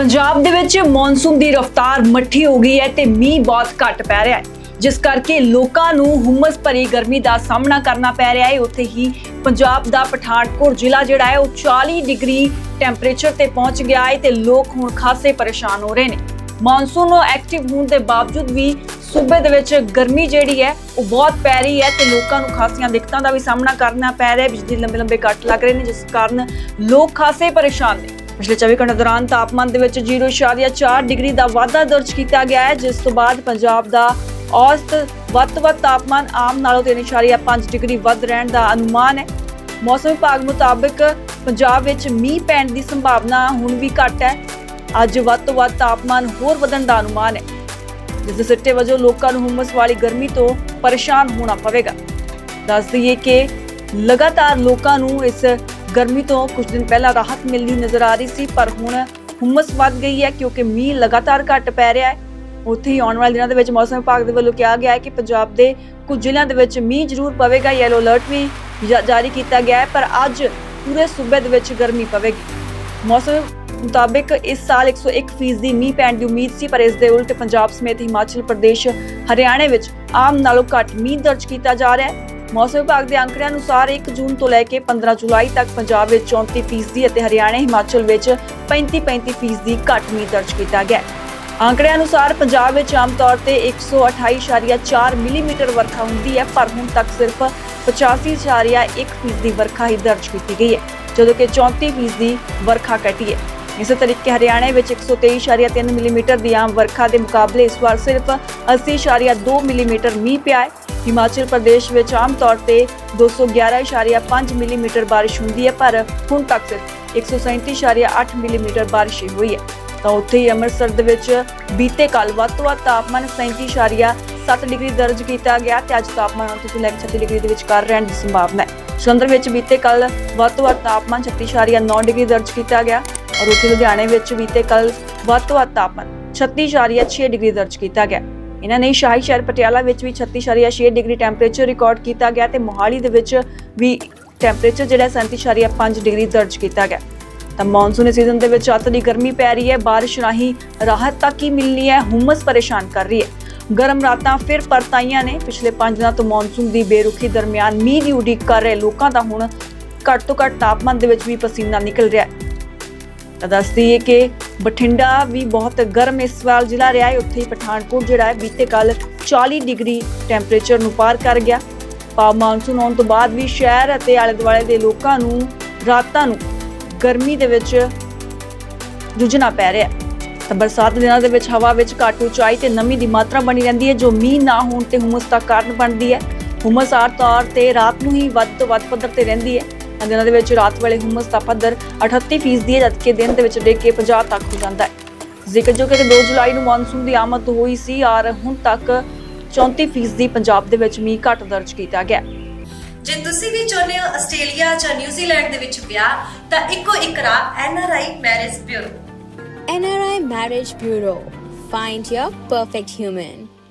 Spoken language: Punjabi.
ਪੰਜਾਬ ਦੇ ਵਿੱਚ ਮੌਨਸੂਨ ਦੀ ਰਫ਼ਤਾਰ ਮੱਠੀ ਹੋ ਗਈ ਹੈ ਤੇ ਮੀਂਹ ਬਹੁਤ ਘੱਟ ਪੈ ਰਿਹਾ ਹੈ। ਜਿਸ ਕਰਕੇ ਲੋਕਾਂ ਨੂੰ ਹੁਮਸ ਭਰੀ ਗਰਮੀ ਦਾ ਸਾਹਮਣਾ ਕਰਨਾ ਪੈ ਰਿਹਾ ਹੈ। ਉੱਥੇ ਹੀ ਪੰਜਾਬ ਦਾ ਪਠਾਨਕੋਟ ਜ਼ਿਲ੍ਹਾ ਜਿਹੜਾ ਹੈ, ਉਹ 40 ਡਿਗਰੀ ਟੈਂਪਰੇਚਰ ਤੇ ਪਹੁੰਚ ਗਿਆ ਹੈ ਤੇ ਲੋਕ ਹੁਣ ਖਾਸੇ ਪਰੇਸ਼ਾਨ ਹੋ ਰਹੇ ਨੇ। ਮੌਨਸੂਨ ਐਕਟਿਵ ਹੋਣ ਦੇ ਬਾਵਜੂਦ ਵੀ ਸੂਬੇ ਦੇ ਵਿੱਚ ਗਰਮੀ ਜਿਹੜੀ ਹੈ, ਉਹ ਬਹੁਤ ਪੈ ਰਹੀ ਹੈ ਤੇ ਲੋਕਾਂ ਨੂੰ ਖਾਸੀਆਂ ਦਿੱਕਤਾਂ ਦਾ ਵੀ ਸਾਹਮਣਾ ਕਰਨਾ ਪੈ ਰਿਹਾ ਹੈ। ਬਿਜਲੀ ਲੰਬੇ ਲੰਬੇ ਕੱਟ ਲੱਗ ਰਹੇ ਨੇ, ਜਿਸ ਕਾਰਨ ਲੋਕ ਖਾਸੇ ਪਰੇਸ਼ਾਨ ਨੇ। ਪਿਛਲੇ 24 ਘੰਟੇ ਦੌਰਾਨ ਤਾਪਮਾਨ ਦੇ ਵਿੱਚ 0.4 ਡਿਗਰੀ ਦਾ ਵਾਧਾ ਦਰਜ ਕੀਤਾ ਗਿਆ ਹੈ, ਜਿਸ ਤੋਂ ਬਾਅਦ ਪੰਜਾਬ ਦਾ ਔਸਤ ਵੱਧ ਤੋਂ ਵੱਧ ਤਾਪਮਾਨ ਆਮ ਨਾਲੋਂ 3.5 ਡਿਗਰੀ ਵੱਧ ਰਹਿਣ ਦਾ ਅਨੁਮਾਨ ਹੈ। ਮੌਸਮ ਵਿਭਾਗ ਮੁਤਾਬਕ ਪੰਜਾਬ ਵਿੱਚ ਮੀਂਹ ਪੈਣ ਦੀ ਸੰਭਾਵਨਾ ਹੁਣ ਵੀ ਘੱਟ ਹੈ। ਅੱਜ ਵੱਧ ਤੋਂ ਵੱਧ ਤਾਪਮਾਨ ਹੋਰ ਵਧਣ ਦਾ ਅਨੁਮਾਨ ਹੈ। ਜਿਸ ਦੇ ਸਿੱਟੇ ਵਜੋਂ ਲੋਕਾਂ ਨੂੰ ਹੁਮਸ ਵਾਲੀ ਗਰਮੀ ਤੋਂ ਪਰੇਸ਼ਾਨ ਹੋਣਾ ਪਵੇਗਾ। ਦੱਸ ਦਈਏ ਕਿ ਲਗਾਤਾਰ ਲੋਕਾਂ ਨੂੰ ਇਸ ਗਰਮੀ ਤੋਂ ਕੁਝ ਦਿਨ ਪਹਿਲਾਂ ਰਾਹਤ ਮਿਲਦੀ ਨਜ਼ਰ ਆ ਰਹੀ ਸੀ, ਪਰ ਹੁਣ ਹੁਮਸ ਵੱਧ ਗਈ ਹੈ ਕਿਉਂਕਿ ਮੀਂਹ ਲਗਾਤਾਰ ਘੱਟ ਪੈ ਰਿਹਾ ਹੈ। ਉੱਥੇ ਹੀ ਆਉਣ ਵਾਲੇ ਦਿਨਾਂ ਦੇ ਵਿੱਚ ਮੌਸਮ ਵਿਭਾਗ ਦੇ ਵੱਲੋਂ ਕਿਹਾ ਗਿਆ ਹੈ ਕਿ ਪੰਜਾਬ ਦੇ ਕੁਝ ਜ਼ਿਲ੍ਹਿਆਂ ਦੇ ਵਿੱਚ ਮੀਂਹ ਜ਼ਰੂਰ ਪਵੇਗਾ ਯੈਲੋ ਅਲਰਟ ਵੀ ਜਾਰੀ ਕੀਤਾ ਗਿਆ ਹੈ, ਪਰ ਅੱਜ ਪੂਰੇ ਸੂਬੇ ਦੇ ਵਿੱਚ ਗਰਮੀ ਪਵੇਗੀ। ਮੌਸਮ ਮੁਤਾਬਕ ਇਸ ਸਾਲ 101 ਫੀਸਦੀ ਮੀਂਹ ਪੈਣ ਦੀ ਉਮੀਦ ਸੀ, ਪਰ ਇਸ ਦੇ ਉਲਟ ਪੰਜਾਬ ਸਮੇਤ ਹਿਮਾਚਲ ਪ੍ਰਦੇਸ਼, ਹਰਿਆਣਾ ਵਿੱਚ ਆਮ ਨਾਲੋਂ ਘੱਟ ਮੀਂਹ ਦਰਜ ਕੀਤਾ ਜਾ ਰਿਹਾ ਹੈ। ਮੌਸਮ ਵਿਭਾਗ ਦੇ ਅੰਕੜਿਆਂ ਅਨੁਸਾਰ 1 ਜੂਨ ਤੋਂ ਲੈ ਕੇ 15 ਜੁਲਾਈ ਤੱਕ ਪੰਜਾਬ ਵਿੱਚ 34 ਫੀਸਦੀ ਅਤੇ ਹਰਿਆਣਾ, ਹਿਮਾਚਲ ਵਿੱਚ 35-35 ਫੀਸਦੀ ਘੱਟ ਮੀਂਹ ਦਰਜ ਕੀਤਾ ਗਿਆ ਹੈ। ਅੰਕੜਿਆਂ ਅਨੁਸਾਰ ਪੰਜਾਬ ਵਿੱਚ ਆਮ ਤੌਰ ਤੇ 128.4 ਮਿਲੀਮੀਟਰ ਵਰਖਾ ਹੁੰਦੀ ਹੈ, ਪਰ ਹੁਣ ਤੱਕ ਸਿਰਫ 85.1 ਫੀਸਦੀ ਵਰਖਾ ਹੀ ਦਰਜ ਕੀਤੀ ਗਈ ਹੈ, ਜਦੋਂ ਕਿ 34 ਫੀਸਦੀ ਵਰਖਾ ਘਟੀ ਹੈ। ਇਸੇ ਤਰੀਕੇ ਹਰਿਆਣਾ ਵਿੱਚ 123.3 ਮਿਲੀਮੀਟਰ ਦੀ ਆਮ ਵਰਖਾ ਦੇ ਮੁਕਾਬਲੇ ਇਸ ਵਾਰ ਸਿਰਫ 80.2 ਮਿਲੀਮੀਟਰ ਮੀਂਹ ਪਿਆ ਹੈ। ਹਿਮਾਚਲ ਪ੍ਰਦੇਸ਼ ਵਿੱਚ ਆਮ ਤੌਰ ਤੇ 211.5 ਮਿਲੀਮੀਟਰ ਬਾਰਿਸ਼ ਹੁੰਦੀ ਹੈ, ਪਰ ਹੁਣ ਤੱਕ ਸਿਰਫ 137.8 ਮਿਲੀਮੀਟਰ ਬਾਰਿਸ਼ ਹੋਈ ਹੈ। ਤਾਂ ਉੱਥੇ ਹੀ ਅੰਮ੍ਰਿਤਸਰ ਦੇ ਵਿੱਚ ਬੀਤੇ ਕੱਲ ਵੱਧ ਤੋਂ ਵੱਧ ਤਾਪਮਾਨ 37.7 ਡਿਗਰੀ ਦਰਜ ਕੀਤਾ ਗਿਆ ਤੇ ਅੱਜ ਤਾਪਮਾਨ 29 ਤੋਂ ਲੈ ਕੇ 36 ਡਿਗਰੀ ਦੇ ਵਿਚਕਾਰ ਰਹਿਣ ਦੀ ਸੰਭਾਵਨਾ ਹੈ। ਜਲੰਧਰ ਵਿੱਚ ਬੀਤੇ ਕੱਲ ਵੱਧ ਤੋਂ ਵੱਧ ਤਾਪਮਾਨ 36.9 ਡਿਗਰੀ ਦਰਜ ਕੀਤਾ ਗਿਆ ਔਰ ਉੱਥੇ ਲੁਧਿਆਣੇ ਵਿੱਚ ਬੀਤੇ ਕੱਲ ਵੱਧ ਤੋਂ ਵੱਧ ਤਾਪਮਾਨ 36.6 ਡਿਗਰੀ ਦਰਜ ਕੀਤਾ ਗਿਆ। ਇਹਨਾਂ ਨੇ ਸ਼ਾਹੀ ਸ਼ਹਿਰ ਪਟਿਆਲਾ ਵਿੱਚ ਵੀ 36.6 ਡਿਗਰੀ ਟੈਂਪਰੇਚਰ ਰਿਕਾਰਡ ਕੀਤਾ ਗਿਆ ਤੇ ਮੋਹਾਲੀ ਦੇ ਵਿੱਚ ਵੀ ਟੈਂਪਰੇਚਰ ਜਿਹੜਾ 37.5 ਡਿਗਰੀ ਦਰਜ ਕੀਤਾ ਗਿਆ। ਤਾਂ ਮੌਨਸੂਨ ਸੀਜ਼ਨ ਦੇ ਵਿੱਚ ਅੱਤ ਦੀ ਗਰਮੀ ਪੈ ਰਹੀ ਹੈ, ਬਾਰਿਸ਼ ਰਾਹੀਂ ਰਾਹਤ ਤੱਕ ਹੀ ਮਿਲਣੀ ਹੈ, ਹੁਮਸ ਪਰੇਸ਼ਾਨ ਕਰ ਰਹੀ ਹੈ। ਗਰਮ ਰਾਤਾਂ ਫਿਰ ਪਰਤਾਈਆਂ ਨੇ। ਪਿਛਲੇ 5 ਦਿਨਾਂ ਤੋਂ ਮੌਨਸੂਨ ਦੀ ਬੇਰੁਖੀ ਦਰਮਿਆਨ ਮੀਂਹ ਦੀ ਉਡੀਕ ਕਰ ਰਹੇ ਲੋਕਾਂ ਦਾ ਹੁਣ ਘੱਟ ਤੋਂ ਘੱਟ ਤਾਪਮਾਨ ਦੇ ਵਿੱਚ ਵੀ ਪਸੀਨਾ ਨਿਕਲ ਰਿਹਾ ਹੈ। ਤਾਂ ਦੱਸਦੀ ਹੈ ਕਿ ਬਠਿੰਡਾ ਵੀ ਬਹੁਤ ਗਰਮ ਇਸ ਵਾਰ ਜ਼ਿਲ੍ਹਾ ਰਿਹਾ ਹੈ। ਉੱਥੇ ਹੀ ਪਠਾਨਕੋਟ ਜਿਹੜਾ ਹੈ, ਬੀਤੇ ਕੱਲ 40 ਡਿਗਰੀ ਟੈਂਪਰੇਚਰ ਨੂੰ ਪਾਰ ਕਰ ਗਿਆ। ਪਾ ਮਾਨਸੂਨ ਆਉਣ ਤੋਂ ਬਾਅਦ ਵੀ ਸ਼ਹਿਰ ਅਤੇ ਆਲੇ ਦੁਆਲੇ ਦੇ ਲੋਕਾਂ ਨੂੰ ਰਾਤਾਂ ਨੂੰ ਗਰਮੀ ਦੇ ਵਿੱਚ ਜੂਝਣਾ ਪੈ ਰਿਹਾ ਹੈ। ਤਾਂ ਬਰਸਾਤ ਦੇ ਦਿਨਾਂ ਦੇ ਵਿੱਚ ਹਵਾ ਵਿੱਚ ਘੱਟ ਉਚਾਈ ਤੇ ਨਮੀ ਦੀ ਮਾਤਰਾ ਬਣੀ ਰਹਿੰਦੀ ਹੈ, ਜੋ ਮੀਂਹ ਨਾ ਹੋਣ ਤੇ ਹੁਮਸ ਦਾ ਕਾਰਨ ਬਣਦੀ ਹੈ। ਹੁਮਸ ਆਰ ਤੌਰ ਤੇ ਰਾਤ ਨੂੰ ਹੀ ਵੱਧ ਤੋਂ ਵੱਧ ਪੱਧਰ ਤੇ ਰਹਿੰਦੀ ਹੈ। ਦਿਨਾਂ ਦੇ ਵਿੱਚ ਰਾਤ ਵੇਲੇ ਹੁਮਸ ਦਾ ਪੱਧਰ 38 ਫੀਸਦੀ ਹੈ ਜਦਕਿ ਦਿਨ ਦੇ ਵਿੱਚ ਡਿੱਗ ਕੇ 50 ਤੱਕ ਹੋ ਜਾਂਦਾ ਹੈ ਜ਼ਿਕਰਯੋਗ ਹੈ ਕਿ 2 ਜੁਲਾਈ ਨੂੰ ਮੌਨਸੂਨ ਦੀ ਆਮਦ ਹੋਈ ਸੀ ਔਰ ਹੁਣ ਤੱਕ 34 ਫੀਸਦੀ ਪੰਜਾਬ ਦੇ ਵਿੱਚ ਮੀਂਹ ਘੱਟ ਦਰਜ ਕੀਤਾ ਗਿਆ ਜੇ ਤੁਸੀਂ ਵੀ ਚਾਹੁੰਦੇ ਹੋ ਆਸਟ੍ਰੇਲੀਆ ਜਾਂ ਨਿਊਜ਼ੀਲੈਂਡ ਦੇ ਵਿੱਚ ਵਿਆਹ ਤਾਂ ਇੱਕੋ ਇੱਕ ਰਾਹ NRI marriage bureau NRI Marriage Bureau. Find your perfect human.